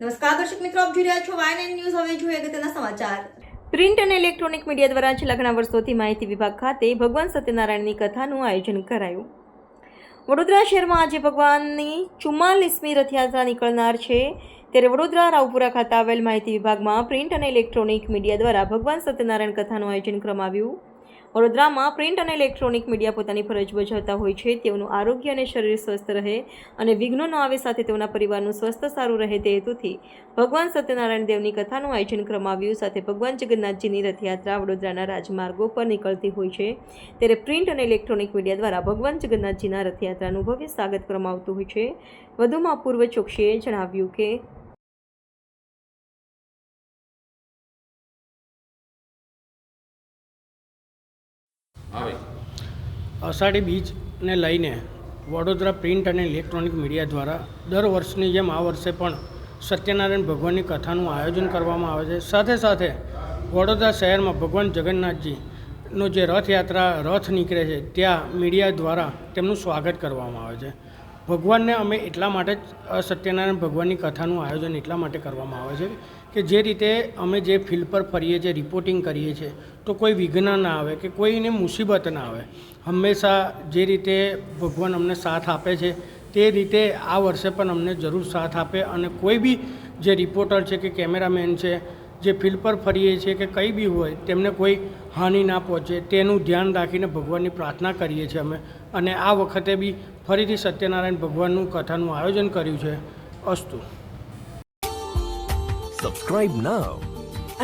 નમસ્કાર દર્શક મિત્રો, આપ જોઈ રહ્યા છો વાયન ન્યૂઝ હવે જોઈએ અગત્યના સમાચાર. પ્રિન્ટ અને ઇલેક્ટ્રોનિક મીડિયા દ્વારા છેલ્લા ઘણા વર્ષોથી માહિતી વિભાગ ખાતે ભગવાન સત્યનારાયણની કથાનું આયોજન કરાયું. વડોદરા શહેરમાં આજે ભગવાનની ચુમ્માલીસમી રથયાત્રા નીકળનાર છે. ત્યારે વડોદરા રાવપુરા ખાતે આવેલ માહિતી વિભાગમાં પ્રિન્ટ અને ઇલેક્ટ્રોનિક મીડિયા દ્વારા ભગવાન સત્યનારાયણ કથાનું આયોજન કરવામાં આવ્યું. વડોદરામાં પ્રિન્ટ અને ઇલેક્ટ્રોનિક મીડિયા પોતાની ફરજ બજાવતા હોય છે, તેઓનું આરોગ્ય અને શરીર સ્વસ્થ રહે અને વિઘ્નો ન આવે સાથે તેઓના પરિવારનું સ્વસ્થ સારું રહે તે હેતુથી ભગવાન સત્યનારાયણ દેવની કથાનું આયોજન કરવામાં આવ્યું સાથે ભગવાન જગન્નાથજીની રથયાત્રા વડોદરાના રાજમાર્ગો પર નીકળતી હોય છે. ત્યારે પ્રિન્ટ અને ઇલેક્ટ્રોનિક મીડિયા દ્વારા ભગવાન જગન્નાથજીના રથયાત્રાનું ભવ્ય સ્વાગત કરવામાં આવતું હોય છે. વધુમાં પૂર્વ ચોકસીએ જણાવ્યું કે આવે. અષાઢી બીજને લઈને વડોદરા પ્રિન્ટ અને ઇલેક્ટ્રોનિક મીડિયા દ્વારા દર વર્ષની જેમ આ વર્ષે પણ સત્યનારાયણ ભગવાનની કથાનું આયોજન કરવામાં આવે છે. સાથે સાથે વડોદરા શહેરમાં ભગવાન જગન્નાથજીનો જે રથયાત્રા રથ નીકળે છે, ત્યાં મીડિયા દ્વારા તેમનું સ્વાગત કરવામાં આવે છે. ભગવાનને અમે એટલા માટે જ સત્યનારાયણ ભગવાનની કથાનું આયોજન એટલા માટે કરવામાં આવે છે કે જે રીતે અમે જે ફિલ્ડ પર ફરીએ છીએ, રિપોર્ટિંગ કરીએ છીએ, તો કોઈ વિઘ્ન ના આવે કે કોઈને મુસીબત ના આવે. હંમેશા જે રીતે ભગવાન અમને સાથ આપે છે, તે રીતે આ વર્ષે પણ અમને જરૂર સાથ આપે અને કોઈ બી જે રિપોર્ટર છે કે કેમેરામેન છે જે ફિલ્ડ પર ફરીએ છીએ કે કંઈ બી હોય, તેમને કોઈ હાનિ ના પહોંચે, તેનું ધ્યાન રાખીને ભગવાનની પ્રાર્થના કરીએ છીએ અમે. અને આ વખતે બી ફરીથી સત્યનારાયણ ભગવાનનું કથાનું આયોજન કર્યું છે. અસ્તુ. Subscribe now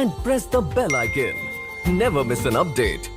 and press the bell icon never miss an update.